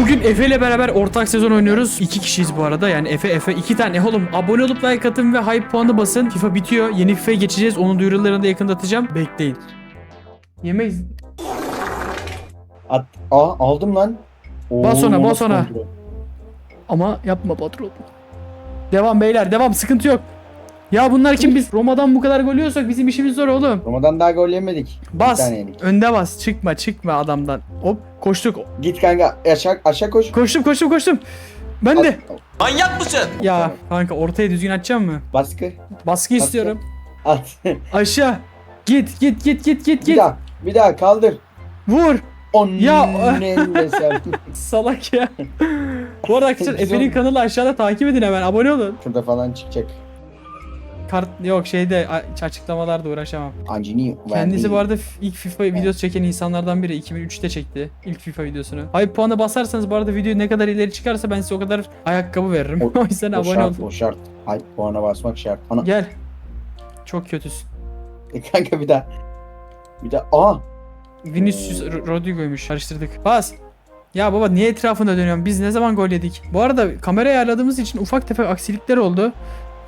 Bugün Efe ile beraber ortak sezon oynuyoruz. İki kişiyiz bu arada. Yani Efe Efe iki tane. E oğlum abone olup like atın ve hype puanı basın. FIFA bitiyor. Yeni FIFA'ya geçeceğiz. Onun duyurularını da yakında atacağım. Bekleyin. Yemeyiz. At, aa aldım lan. Oo, Bas ona, bas nasıl ona. kontrol? Ama yapma patron. Devam beyler devam sıkıntı yok. Ya bunlar kim biz? Roma'dan bu kadar gol yiyorsak bizim işimiz zor oğlum. Roma'dan daha gol yemedik. Bir Bas. tane yedik. Önde bas. Çıkma çıkma adamdan. Hop koştuk. Git kanka aşağı aşağı koş. Koştum koştum koştum. Ben de. Manyak mısın? Ya Tamam. kanka ortaya düzgün açacağım mı? baskı. Baskı istiyorum. At. Aşağı. Git git git git git bir git. daha. Bir daha kaldır. Vur. On Ya- ne desem. Salak ya. Bu arada arkadaşlar. Efe'nin kanalı aşağıda takip edin hemen abone olun. Şurada falan çıkacak. Kart yok şeyde a- açıklamalarda uğraşamam. Ancini Kendisi bu arada f- ilk FIFA videosu çeken insanlardan biri. 2003'te çekti ilk FIFA videosunu. Hype puanı basarsanız bu arada video ne kadar ileri çıkarsa ben size o kadar ayakkabı veririm. O- o yüzden O abone şart, olun. o şart. Hype puana basmak şart. Ana. Gel. Çok kötüsün. E, kanka bir daha. Bir daha. Aa. Vinicius Ro- Rodrigo'ymuş. Karıştırdık. Bas. Ya baba niye etrafında dönüyorsun? Biz ne zaman gol yedik? Bu arada kamera ayarladığımız için ufak tefek aksilikler oldu.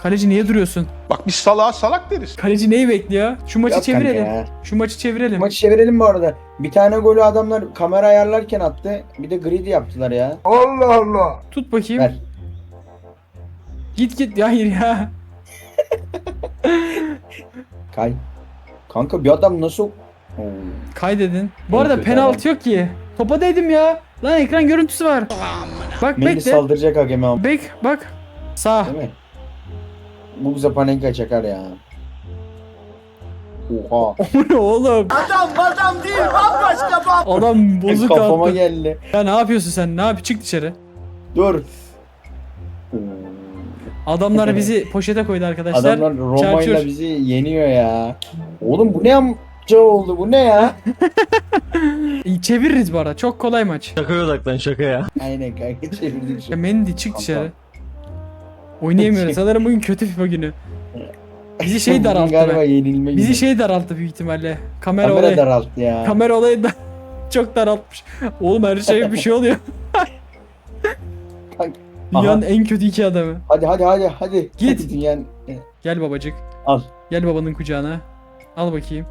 Kaleci niye duruyorsun? Bak biz salağa salak deriz. Kaleci neyi bekliyor? Şu maçı Yok kanka çevirelim. ya. Şu maçı çevirelim. Maçı çevirelim bu arada. Bir tane golü adamlar kamera ayarlarken attı. Bir de greedy yaptılar ya. Allah Allah. Tut bakayım. Ver. Git git. Hayır ya. Kay. Kanka bir adam nasıl... Oo. Kaydedin. Bu arada penaltı yok ki. Topa değdim ya. Lan ekran görüntüsü var. Bak Mendy bekle. saldıracak hakeme ama Bek bak. Sağ. değil mi? Bu bize panenka çakar ya. Oha. O ne oğlum? Adam adam değil bambaşka bam. Adam bozuk Kafama attı. geldi. Ya ne yapıyorsun sen? Ne yap? Çık dışarı. Dur. Adamlar bizi poşete koydu arkadaşlar. Adamlar Roma'yla çarçur. bizi yeniyor ya. Oğlum bu ne amca oldu bu ne ya? İyi, Çeviririz bu arada. Çok kolay maç. Şakaya odaklan şakaya. Aynen kanka çevirdik Ya. Mendy çık dışarı. Oynayamıyoruz. Sanırım bugün kötü FIFA günü. Bizi şey daralttı. Galiba be. yenilme Bizi günü. şey daralttı büyük ihtimalle. Kamera, Kamera olayı. daralttı ya. Kamera olayı da çok daraltmış. Oğlum her şey bir şey oluyor. Dünyanın en kötü iki adamı. Hadi hadi hadi hadi. Git. Hadi dünyanın... Gel babacık. Al. Gel babanın kucağına. Al bakayım.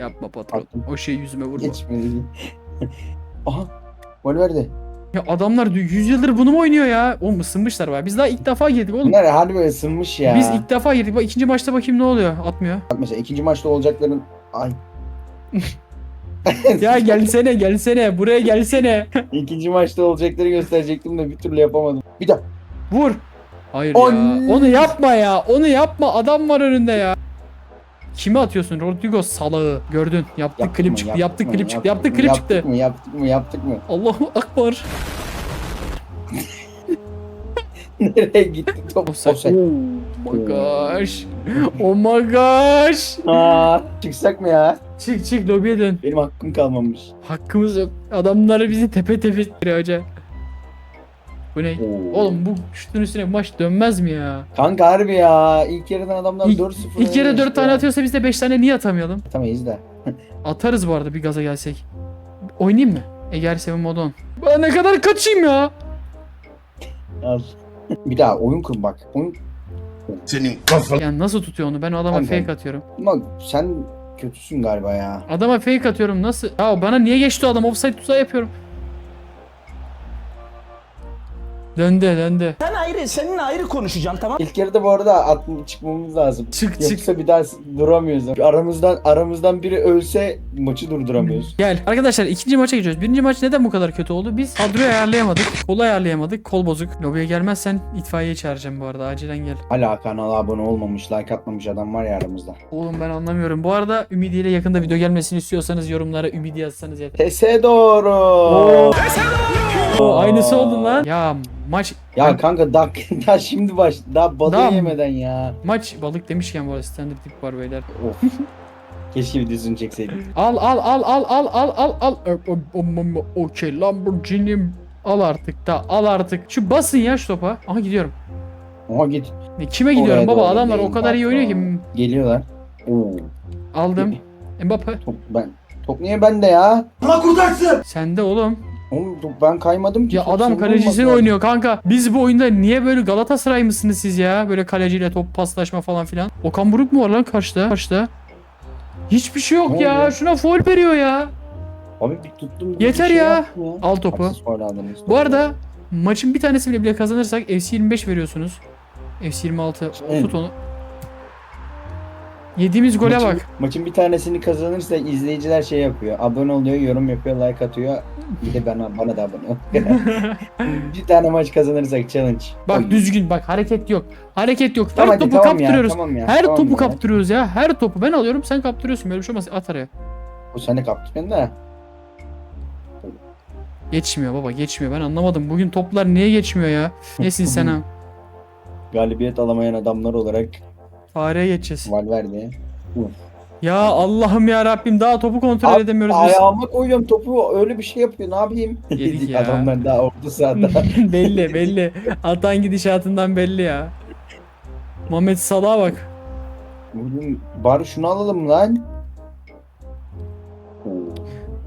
Yapma patron. Attım. O şey yüzüme vurma. Geçmedi. Aha. Gol verdi. Ya adamlar 100 yıldır bunu mu oynuyor ya? Oğlum ısınmışlar baya. Biz daha ilk defa girdik oğlum. Bunlar harbi ısınmış ya. Biz ilk defa girdik. Bak ikinci maçta bakayım ne oluyor. Atmıyor. Mesela ikinci maçta olacakların... Ay. Ya gelsene gelsene. Buraya gelsene. İkinci maçta olacakları gösterecektim de bir türlü yapamadım. Bir daha. Vur. Hayır Oy. ya. Onu yapma ya. Onu yapma. Adam var önünde ya. Kime atıyorsun? Rodrigo salağı. Gördün. Yaptık Yaptık klip mı, çıktı. yaptık Yaptık klip çıktı. Yaptık klip çıktı. Yaptık mı yaptık mı yaptık mı? Allahu akbar. Nereye gitti top? Offside. Offside. Oh my gosh. Oh my gosh. Aa, çıksak mı ya? Çık çık lobiye dön. Benim hakkım kalmamış. Hakkımız yok. Adamlar bizi tepe tepe hoca. Bu ne? Oo. Oğlum bu şutun üstüne maç dönmez mi ya? Kanka harbi ya. İlk yarıdan adamlar İlk- 4-0 İlk yere öne 4 geçti tane atıyorsa biz de 5 tane niye atamayalım? Atamayız da. Atarız bu arada bir gaza gelsek. Oynayayım mı? Eğer Seven Modon. Ben ne kadar kaçayım ya? Al. bir daha oyun kur bak. Oyun... Senin kafan. Yani nasıl tutuyor onu? Ben o adama Kanka. fake atıyorum. Ama sen kötüsün galiba ya. Adama fake atıyorum nasıl? Ya bana niye geçti o adam? Offside tuzağı yapıyorum. Döndü döndü. Sen ayrı, seninle ayrı konuşacağım tamam İlk yarıda bu arada at çıkmamız lazım. Çık çık. Yoksa bir daha duramıyoruz. Aramızdan aramızdan biri ölse maçı durduramıyoruz. Gel. Arkadaşlar ikinci maça geçiyoruz. Birinci maç neden bu kadar kötü oldu? Biz kadroyu ayarlayamadık. Kolu ayarlayamadık. Kol bozuk. Lobiye gelmezsen itfaiye çağıracağım bu arada. Acilen gel. Hala kanala abone olmamış, like atmamış adam var ya aramızda. Oğlum ben anlamıyorum. Bu arada Ümidi ile yakında video gelmesini istiyorsanız yorumlara Ümidi yazsanız yeter. Tese doğru. Oo. Oo, aynısı oldu lan. Ya maç Ya kanka daha, daha şimdi baş daha balığı Daha- yemeden ya. maç balık demişken bu arada standart tip var beyler. Of. Keşke videosunu çekseydik. Al al al al al al al al. Ö- ö- Okey Lamborghini'm. Al artık da al artık. Şu basın ya şu topa. Aha gidiyorum. Oha git. Ne, kime gidiyorum Oraya baba doğru adamlar o değil, kadar iyi oynuyor ki. Geliyorlar. Oo. Aldım. Mbappe. Top ben. Top niye bende ya? Sende oğlum. Oğlum ben kaymadım ki. Ya adam olmaz oynuyor kanka. Biz bu oyunda niye böyle Galatasaray mısınız siz ya? Böyle kaleciyle top paslaşma falan filan. Okan Buruk mu var lan karşıda? Karşıda. Hiçbir şey yok Ne ya. oluyor? Şuna foul veriyor ya. Abi bir tuttum. Yeter bir şey ya. yaptım ya. Al topu. Bu arada maçın bir tanesi bile bile kazanırsak FC 25 veriyorsunuz. FC 26 Evet. tut onu. Yediğimiz gole maçın, bak. Maçın bir tanesini kazanırsa izleyiciler şey yapıyor. Abone oluyor, yorum yapıyor, like atıyor. Bir de bana bana da abone ol. bir tane maç kazanırsak challenge. Bak Oy. düzgün bak hareket yok. Hareket yok. Her Tamam topu tamam ya, kaptırıyoruz. tamam ya, Her tamam topu ya. kaptırıyoruz ya. Her topu ben alıyorum sen kaptırıyorsun. Böyle bir şey olmaz. At araya. Bu sene kaptırın da. Geçmiyor baba geçmiyor. Ben anlamadım. Bugün toplar niye geçmiyor ya? Nesin sen ha? Galibiyet alamayan adamlar olarak Fareye geçeceğiz. Valverde. Uf. Ya Allah'ım ya Rabbim daha topu kontrol Abi, edemiyoruz biz. Ayağıma koyuyorum topu öyle bir şey yapıyor ne yapayım? Yedik ya. Adamlar daha orta sahada. belli belli. Atan gidişatından belli ya. Muhammed Salah'a bak. Bugün bari şunu alalım lan.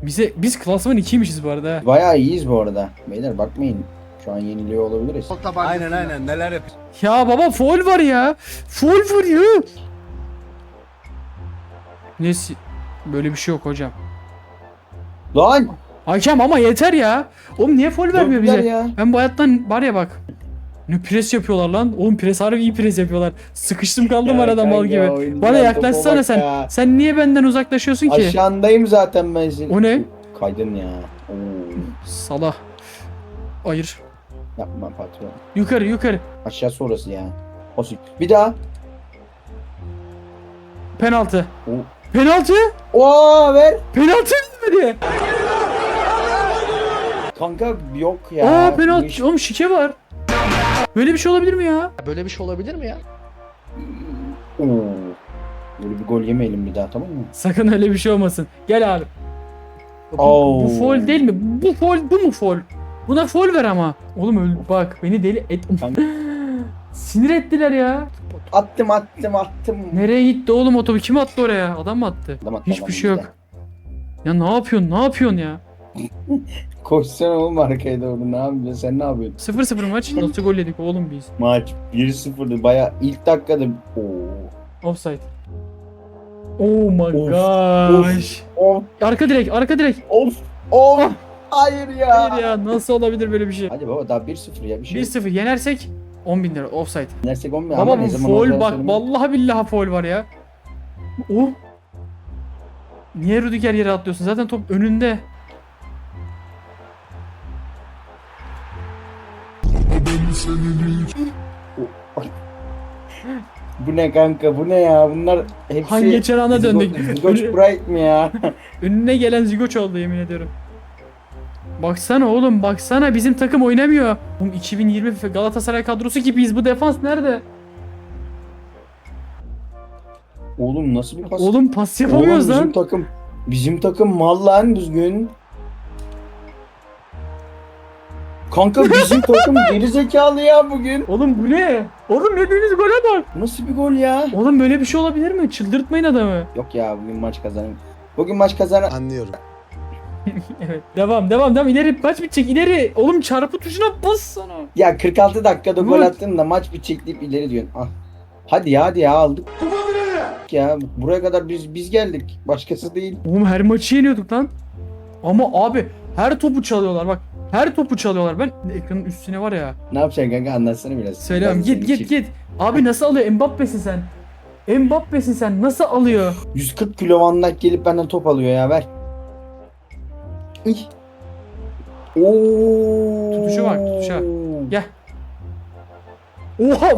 Bize biz klasman 2'ymişiz bu arada. Bayağı iyiyiz bu arada. Beyler bakmayın. Şu an yeniliyor olabiliriz. Aynen aynen neler yapıyor. Ya baba foul var ya. Foul var ya. Nesi? Böyle bir şey yok hocam. Lan! Hakem ama yeter ya. Oğlum niye foul vermiyor bize? ya. Ben bu hayattan var ya bak. Ne pres yapıyorlar lan. Oğlum pres harbi iyi pres yapıyorlar. Sıkıştım kaldım Ya arada mal gibi. Bana yaklaşsana sen. ya. Sen niye benden uzaklaşıyorsun ki? Aşağındayım zaten ben senin. O ne? Kaydın ya. Oo. Salah. Hayır. Yapma patron. Yukarı yukarı. Aşağı sonrası ya. Osip. Bir daha. Penaltı. Oo. Penaltı? Oo ver. Penaltı vermedi. Kanka yok ya. Aa penaltı. iş- Oğlum şike var. Böyle bir şey olabilir mi ya? Böyle bir şey olabilir mi ya? Oo. Böyle bir gol yemeyelim bir daha tamam mı? Sakın öyle bir şey olmasın. Gel abi. Bu, Oo. bu foul değil mi? Bu foul bu mu foul? Buna foul ver ama. Oğlum öl bak beni deli et. Sinir ettiler ya. Attım attım attım. Nereye gitti oğlum o topu? Kim attı oraya? Adam mı attı? Adam attı, Hiçbir adam şey yok. bizde. Ya ne yapıyorsun? Ne yapıyorsun ya? Koşsana oğlum arkaya doğru ne yapıyorsun sen ne yapıyorsun? 0-0 maç. Nasıl gol yedik oğlum biz? Maç 1-0'dı baya ilk dakikada Oo. Offside. Oh my Of, gosh. Of Arka direk, arka direk. of of. Hayır ya. Hayır ya nasıl olabilir böyle bir şey? Hadi baba daha 1-0 ya bir şey. 1-0 yenersek 10 bin lira offside. Dersek 10 Baba bu foul bak vallahi billahi foul var ya. O Niye Rüdiger yere atlıyorsun? Zaten top önünde. Bu ne kanka bu ne ya bunlar hepsi Hangi geçen ana döndük. Zigoç Bright mi ya? Önüne gelen Zigoç oldu yemin ediyorum. Baksana oğlum baksana bizim takım oynamıyor. Oğlum 2020 FIFA Galatasaray kadrosu gibiyiz. Bu defans nerede? Oğlum nasıl bir pas? Oğlum pas Oğlum yapamıyoruz bizim lan. takım bizim takım mal lan düzgün. Kanka bizim takım geri zekalı ya bugün. Oğlum bu ne? Oğlum yediğiniz gole bak. Nasıl bir gol ya? Oğlum böyle bir şey olabilir mi? Çıldırtmayın adamı. Yok ya bugün maç kazanım. Bugün maç kazanan Anlıyorum. Evet. Devam devam devam. İleri maç bitecek. İleri. Oğlum çarpı tuşuna bas sana. ya 46 dakikada gol Vur. attın da maç bitecek deyip ileri diyorsun. Ah. Hadi ya hadi ya aldık. Ya buraya kadar biz biz geldik. Başkası değil. Oğlum her maçı yeniyorduk lan. Ama abi her topu çalıyorlar bak. Her topu çalıyorlar. Ben ekranın üstüne var ya. Ne yapacaksın kanka anlatsana biraz. Söyleyeyim Biraz git git git. Abi nasıl alıyor? Mbappe'sin sen. Mbappe'sin sen. Nasıl alıyor? 140 kilo Van Dijk gelip benden top alıyor ya ver. Oo. Tutuşa bak, tutuşa. Gel. Oha!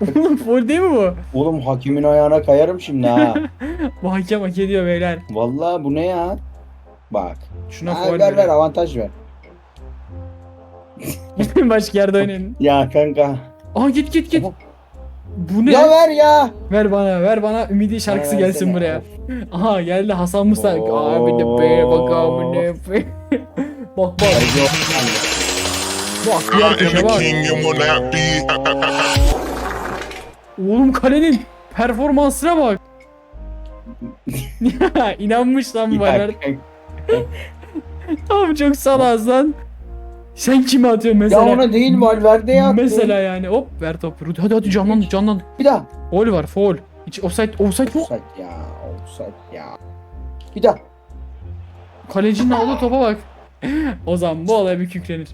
Oğlum foul değil mi bu? Oğlum hakimin ayağına kayarım şimdi ha. Bu hakem hak ediyor beyler. Vallahi bu ne ya? Bak. Şuna Ha, ver ver ver. avantaj ver. Gidin başka yerde oynayın. Ya kanka. Aa git git git. Oha. Bu ne? Ya ver ya. Ver bana, ver bana Ümidi şarkısı Bana gelsin buraya. Aha geldi Hasan Musa. Abi de be bak abi de be. bak bak bak köşe bak. Oğlum kalenin performansına bak. İnanmış lan kanka. Abi çok salaz lan. Sen kime atıyorsun mesela? Ya ona değil Valverde ya. Mesela yani hop ver topu. Hadi hadi canlan canlan. Bir daha. Foul var foul. Hiç offside offside yok. Offside ya. Offside ya. Bir daha. Kalecinin aldığı topa bak. o zaman bu olay bir kükrenir.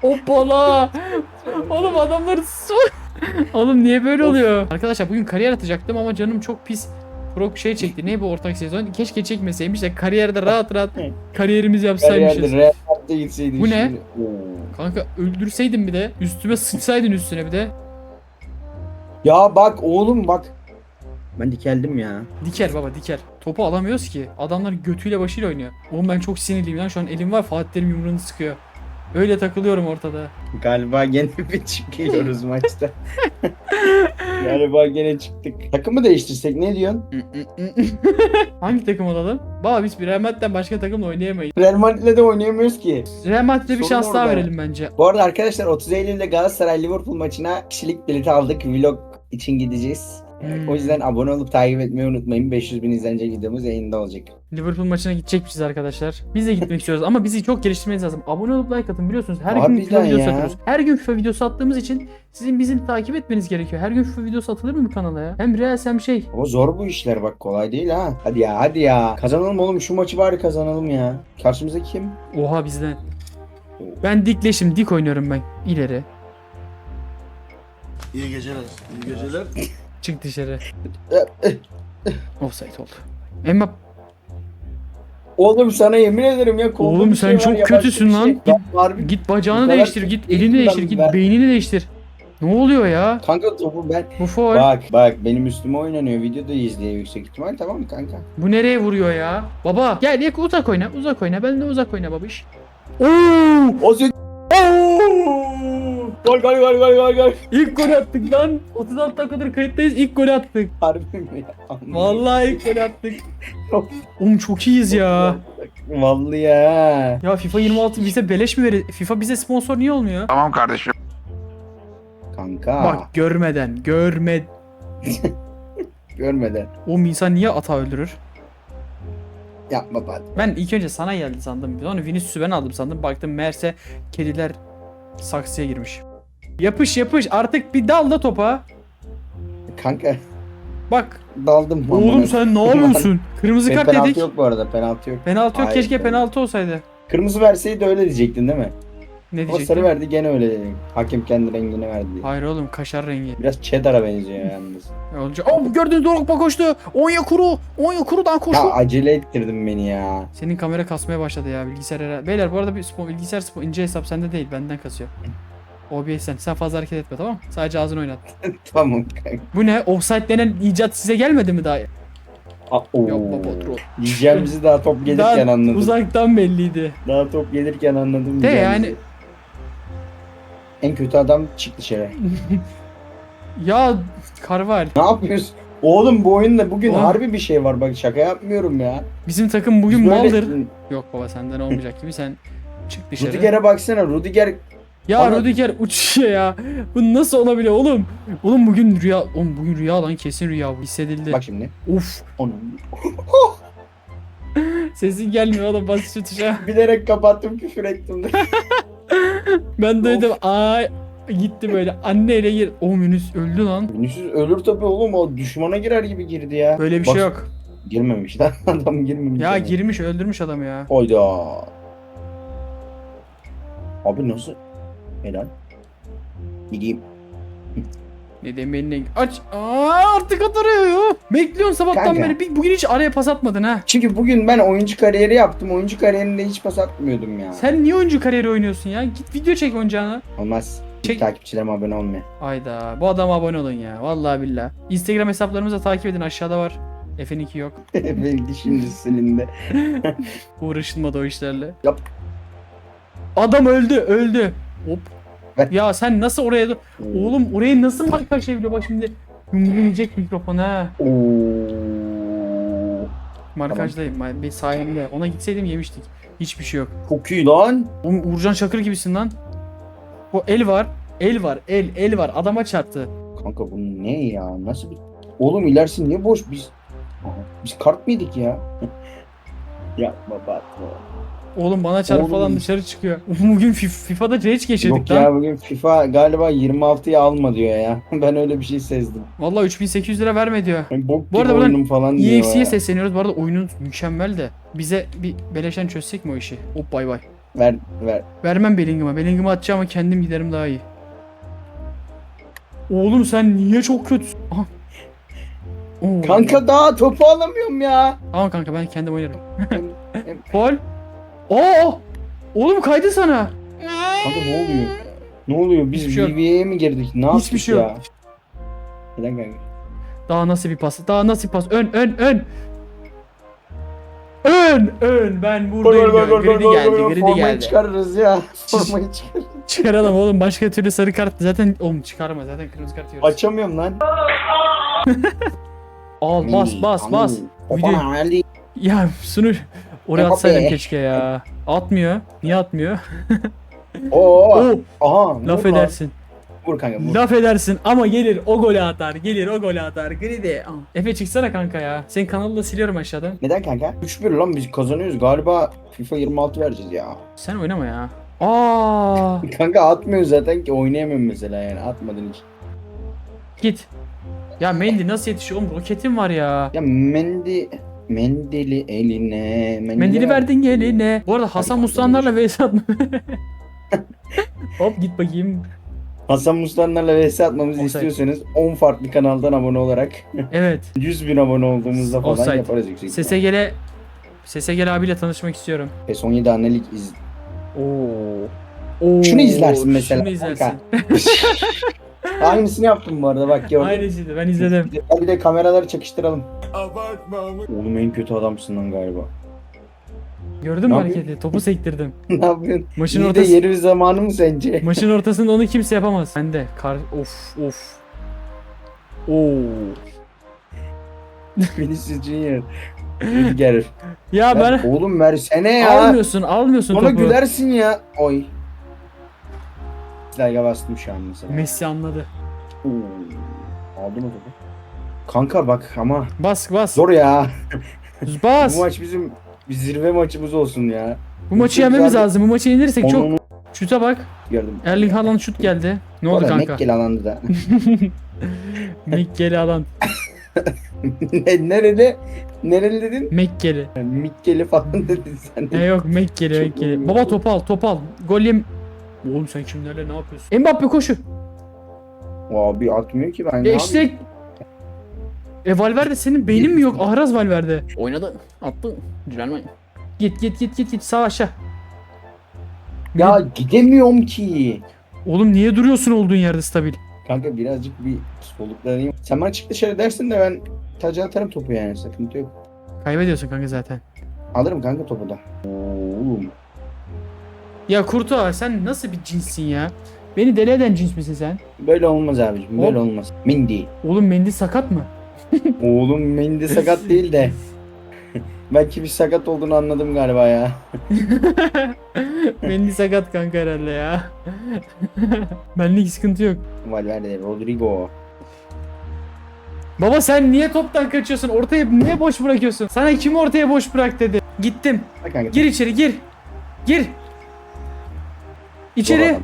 Hoppala. Oğlum adamlar su. Oğlum niye böyle oluyor? Arkadaşlar bugün kariyer atacaktım ama canım çok pis pro şey çekti. Ne bu ortak sezon? Keşke çekmeseymiş de kariyerde rahat rahat kariyerimizi yapsaymışız. Kariyerde gitseydi. Bu ne? şimdi. Kanka öldürseydin bir de. Üstüme sıçsaydın üstüne bir de. Ya bak oğlum bak. Ben dikeldim ya. Diker baba diker. Topu alamıyoruz ki. Adamlar götüyle başıyla oynuyor. Oğlum ben çok sinirliyim lan. Şu an elim var. Fatih Terim yumruğunu sıkıyor. Öyle takılıyorum ortada. Galiba gene bir çıkıyoruz maçta. Galiba gene çıktık. Takımı değiştirsek ne diyorsun? Hangi takım olalım? Baba biz Real Madrid'den başka takımla oynayamayız. Real Madrid'le de oynayamıyoruz ki. Real Madrid'e bir Sorun şans daha orada. verelim bence. Bu arada arkadaşlar 30 Eylül'de Galatasaray Liverpool maçına kişilik bileti aldık. Vlog için gideceğiz. Hmm. O yüzden abone olup takip etmeyi unutmayın. 500 bin izlenecek videomuz yayında olacak. Liverpool maçına gidecekmişiz arkadaşlar. Biz de gitmek istiyoruz ama bizi çok geliştirmeniz lazım. Abone olup like atın biliyorsunuz. Her gün Harbiden FIFA videosu ya. atıyoruz. Her gün FIFA videosu attığımız için sizin bizim takip etmeniz gerekiyor. Her gün FIFA videosu atılır mı bu kanala ya? Hem Real hem şey. Ama zor bu işler bak kolay değil ha. Hadi ya hadi ya. Kazanalım oğlum şu maçı bari kazanalım ya. Karşımıza kim? Oha bizden. Ben dikleşim, dik oynuyorum ben. İleri. İyi geceler. İyi geceler. Çık dışarı. Offside oldu. Emma Oğlum sana yemin ederim ya. kolda Oğlum bir sen şey var çok kötüsün bir lan. Şey. Ya harbi git bacağını Bu kadar değiştir, git elini kötüyüm değiştir, ben git ben. beynini değiştir. Ne oluyor ya? Kanka topu ben. Bu foul. Bak bak benim üstüme oynanıyor. Videoda izleye yüksek ihtimal tamam mı kanka? Bu nereye vuruyor ya? Baba gel yak uzak oyna, uzak oyna. Ben de uzak oyna babiş. Oo! O sen... Gol gol gol gol gol gol. İlk golü attık lan. 36 dakikadır kayıttayız. İlk golü attık. Harbi mi ya? Vallahi ilk golü attık. Oğlum çok iyiyiz ya. Vallahi ya. Ya FIFA 26 bize beleş mi verir? FIFA bize sponsor niye olmuyor? Tamam kardeşim. Kanka. Bak görmeden, görme. Görmeden. O insan niye ata öldürür? Yapma bak. Ben ilk önce sana geldi sandım. Sonra Vinicius'u ben aldım sandım. Baktım meğerse kediler saksıya girmiş. Yapış yapış artık bir dal da topa. Kanka Bak. daldım. Oğlum sen ne yapıyorsun? Kırmızı kart penaltı yedik. yok bu arada penaltı yok. Penaltı yok. Hayır, Keşke penaltı. penaltı olsaydı. Kırmızı verseydi öyle diyecektin değil mi? Ne Ama diyecektin? sarı verdi gene öyle dedim. Hakem kendi rengini verdi diye. Hayır oğlum kaşar rengi. Biraz cheddar'a benziyor yalnız. Ne olacak? Oh, gördünüz Drogba koştu. Onya kuru. Onya kurudan koştu. Ya acele ettirdin beni ya. Senin kamera kasmaya başladı ya bilgisayar herhalde. Beyler bu arada bir spon, bilgisayar spon, ince hesap sende değil benden kasıyor. OBS sen. Fazla hareket etme tamam mı? Sadece ağzını oynat. tamam kanka. Bu ne? Offside denen icat size gelmedi mi daha? Aa, oo. Yapma patron. Diyeceğimizi daha top gelirken Daha anladım. uzaktan belliydi. Daha top gelirken anladım. De yani En kötü adam çık dışarı. ya Karval ne yapıyorsun? Oğlum bu oyunda bugün Oğlum. harbi bir şey var bak şaka yapmıyorum ya. bizim takım bugün Biz böyle- maldır. Yok baba senden olmayacak gibi sen çık dışarı. Rudiger'e baksana Rudiger ya Bana- Rudiger uçuyor ya. Bu nasıl olabiliyor oğlum? Oğlum bugün rüya, oğlum bugün rüya lan kesin rüya bu hissedildi. bak şimdi. Uf Onun. sesin gelmiyor oğlum bas şu tuşa. Bilerek kapattım küfür ettim de. Ben duydum ay gitti böyle anneyle gir. O Yunus öldü lan. Vinicius ölür tabii oğlum o düşmana girer gibi girdi ya. Böyle bir Bak- şey yok. Girmemiş lan adam girmemiş. Ya yani. girmiş öldürmüş adamı ya. Oyda. Abi nasıl? Helal. Gideyim. Ne demeyin ne? Aç. Aa, artık atarıyor. Bekliyorsun sabahtan Kanka. beri. Bir- Bugün hiç araya pas atmadın ha. Çünkü bugün ben oyuncu kariyeri yaptım. Oyuncu kariyerinde hiç pas atmıyordum ya. Sen niye oyuncu kariyeri oynuyorsun ya? Git video çek oyuncağına. Olmaz. Çek- Takipçilerime abone olmuyor. Ayda bu adama abone olun ya. Vallahi billah. Instagram hesaplarımızı da takip edin aşağıda var. F2 yok. Belki şimdi silindi. Uğraşılmadı o işlerle. Yap. Adam öldü öldü. Hop. Ver. Ya sen nasıl oraya... Oğlum orayı nasıl marka şey biliyor bak şimdi. Yumrulayacak mikrofon ha. Oo. Markajdayım. Ben Bir sayemde. Ona gitseydim yemiştik. Hiçbir şey yok. Çok iyi lan. Oğlum Uğurcan Çakır gibisin lan. O el var. El var. El. El var. Adama çarptı. Kanka bu ne ya? Nasıl bir... Oğlum ilerisi niye boş? Biz Biz kart mıydık ya? Yapma Batu. Oğlum bana çarp Oğlum. falan dışarı çıkıyor. Bugün Fif- FIFA'da rage geçirdik Yok lan. ya bugün FIFA galiba 26'yı alma diyor ya. ben öyle bir şey sezdim. Vallahi 3800 lira verme diyor. Yani bok Bu gibi arada buradan oyunum falan diyor EXE'ye ya. sesleniyoruz. Bu arada oyunun mükemmel de. Bize bir beleşen çözsek mi o işi? Hop bay bay. Ver ver. Vermem Bellingham'a. Bellingham'a atacağım ama kendim giderim daha iyi. Oğlum sen niye çok kötüsün? Aha. Oo. Kanka daha topu alamıyorum ya. Tamam kanka ben kendim oynarım. Hem- hem- Gol. Oo! Oğlum kaydı sana. Kanka ne oluyor? Ne oluyor? Biz Hiçbir şey yok. Mi girdik? Ne yaptık Hiçbir şey ya? yok. Neden kanka? Daha nasıl bir pas? Daha nasıl bir pas? Ön ön ön. Ön ön ben buradayım. diyor. Gridi geldi. Gridi Formayı geldi. çıkarırız ya. Formayı çıkar. Çıkaralım oğlum başka türlü sarı kart zaten oğlum çıkarma zaten kırmızı kart yiyoruz. Açamıyorum lan. Al bas bas bas. Video-. Ali. Ya şunu oraya Mbappe. atsaydım keşke ya. Atmıyor. Niye atmıyor? Oo. Oo, Aha. laf vur lan. edersin. Vur kanka vur. Laf edersin ama gelir o golü atar. Gelir o golü atar. Gridi. Ah. Efe çıksana kanka ya. Senin kanalı da siliyorum aşağıdan. Neden kanka? 3-1 lan biz kazanıyoruz. Galiba FIFA 26 vereceğiz ya. Sen oynama ya. Aa, Kanka atmıyor zaten ki oynayamıyorum mesela yani atmadın hiç. git. Ya Mendy nasıl yetişiyor oğlum? Roketin var ya. Ya Mendi Mendili eline. Mendili verdin eline. Bu arada Hasan Hadi Muslanlarla vs atma. Hop git bakayım. Hasan Muslanlarla vs atmamızı Offside. istiyorsanız 10 farklı kanaldan abone olarak Evet. 100 bin abone olduğumuzda falan Offside. yaparız yüksek. SSG'le SSG'l abiyle tanışmak istiyorum. ihtimal. PES 17 annelik iz. Oo. Oo. Şunu izlersin mesela Şunu izlersin. Aynısını yaptım bu arada bak gördün. Aynısıydı ben izledim. Bir de, kameraları çakıştıralım. Oğlum en kötü adamsın lan galiba. Gördün mü Ne hareketi? Topu sektirdim. ne yapıyorsun? Maçın İyi de ortası yeri bir zamanı mı sence? maçın ortasında onu kimse yapamaz. Ben de kar of of. Oo. Vinicius Junior. Rüdiger. Ya ben Oğlum versene ya. almıyorsun, almıyorsun Bana topu. gülersin ya. Oy. Silahga bastım şu an mesela. Messi anladı. Oo. Aldım o topu. Kanka bak ama Bas bas. zor ya. Bas. Bu maç bizim bir zirve maçımız olsun ya. Bu maçı yenmemiz lazım. Bu maçı yenirsek çok. Onu Şuta bak. gördüm. Erling Haaland şut geldi. Ne oldu kanka? Mekkeli alandı da. Mekkeli Haaland. ne, nerede? Nereli dedin? Mekkeli. Mikkeli falan dedin sen de. yok Mekkeli Çok Mekkeli. Baba top al top al. Gol yem. Oğlum sen kimlerle ne yapıyorsun? Mbappe koşu. Abi atmıyor ki ben. yapayım? Geçtik. E Valverde senin beynin mi yok? Ahraz Valverde. Oynadı. Attı. Direnme. Git git git git git sağ aşağı. Ya gidemiyorum ki. Oğlum niye duruyorsun olduğun yerde stabil? Kanka birazcık bir soluklanayım. Sen bana çık dışarı dersin de ben taca atarım topu yani sıkıntı yok. Kaybediyorsun kanka zaten. Alırım kanka topu da. Oğlum. Ya Kurtuğa sen nasıl bir cinssin ya? Beni deli eden cins misin sen? Böyle olmaz abicim böyle olmaz. Mindy. Oğlum Mendy sakat mı? Oğlum Mendy sakat değil de. Belki bir sakat olduğunu anladım galiba ya. Mendy sakat kanka herhalde ya. Benlik sıkıntı yok. Valverde, Rodrigo. Baba sen niye toptan kaçıyorsun? Ortaya niye boş bırakıyorsun? Sana kim ortaya boş bırak dedi. Gittim. Bak kanka. Gir içeri gir. Gir. İçeri.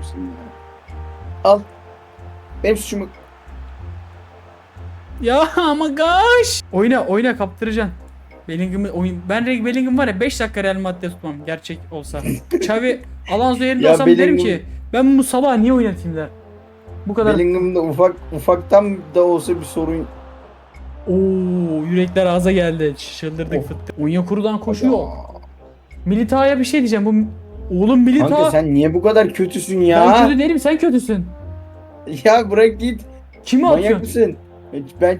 Al. Benim suçumu. Ya ama gosh. Oyna oyna kaptıracaksın. Bellingham'ı oyun ben Reg Bellingham var ya 5 dakika Real Madrid'de tutmam gerçek olsa. Xavi Alonso yerinde olsam derim Bellingham- ki ben bu Salah'ı niye oynatayım der. Bu kadar. Bellingham'da ufak ufaktan da olsa bir sorun. Oo yürekler ağza geldi. Çıldırdık Of. fıttık. Onyekuru'dan koşuyor. Ya. Militao'ya bir şey diyeceğim. Bu oğlum Militao. Kanka sen niye bu kadar kötüsün Ben ya? kötü değilim sen kötüsün. Ya bırak git. Kimi Manyak atıyorsun? mısın? Ben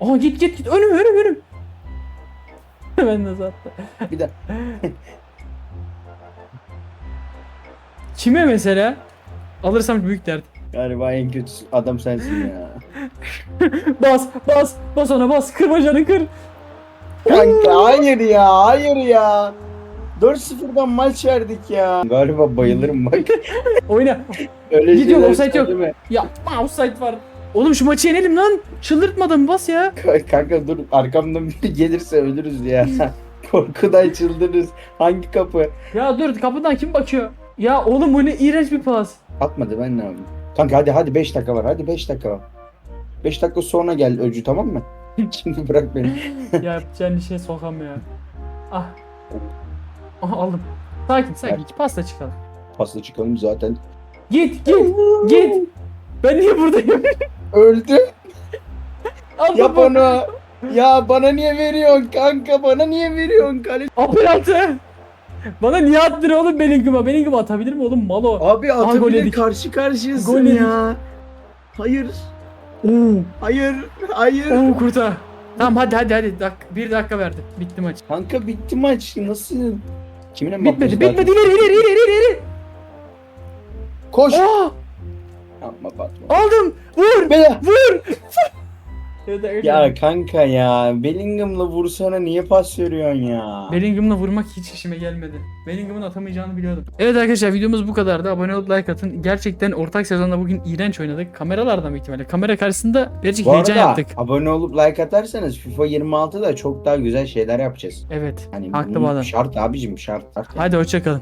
Aha git git git önüm önüm önüm. ben nasıl attım? bir de Kime mesela? Alırsam büyük dert. galiba en kötü adam sensin ya. Bas bas bas ona bas kır bacağını kır. Kanka hayır ya hayır ya. 4-0'dan maç verdik ya. Galiba bayılırım bak. Oyna. Öyle Gidiyor, şeyler offside yok. söyleme. Ya offside var. Oğlum şu maçı yenelim lan. Çıldırtmadan bas ya. Kanka dur arkamdan biri gelirse ölürüz ya. Korkudan çıldırırız. Hangi kapı? Ya dur kapıdan kim bakıyor? Ya oğlum bu ne iğrenç bir pas. Atmadı ben ne yapayım? Kanka hadi hadi 5 dakika var. Hadi 5 dakika var. 5 dakika sonra gel öcü tamam mı? Şimdi bırak beni. ya yapacağın işe sokam ya. Ah. Aha aldım. Sakin sakin. İki pasla çıkalım. Pasla çıkalım zaten. Git git git. Ben niye buradayım? Öldü. Al Yap baba. onu. Ya bana niye veriyorsun kanka? Bana niye veriyorsun kale? Al penaltı. Bana niye attın oğlum Bellingham'a? Bellingham atabilir mi oğlum? Malo. Abi atabilir karşı karşıyasın Gol ya. Hayır. Oo. Hayır. Hayır. Oo kurtar. Tamam hadi hadi hadi. Dak bir dakika verdi. Bitti maç. Kanka bitti maç. Nasıl? Kiminle mi Bitmedi bakıyorsun bitmedi ileri ileri ileri ileri ileri. Koş. Aa, Yapma Batman. aldım. Vur. Bela. Vur. Ya kanka ya. Bellingham'la vursana niye pas veriyorsun ya? Bellingham'la vurmak hiç işime gelmedi. Bellingham'ın atamayacağını biliyordum. Evet arkadaşlar videomuz bu kadardı. Abone olup like atın. Gerçekten ortak sezonda bugün iğrenç oynadık. Kameralardan büyük ihtimalle. Kamera karşısında birazcık Bu heyecan arada yaptık. abone olup like atarsanız FIFA 26'da çok daha güzel şeyler yapacağız. Evet. Hani Haklı bu bu adam. şart abicim şart. şart yani. Hadi hoşçakalın.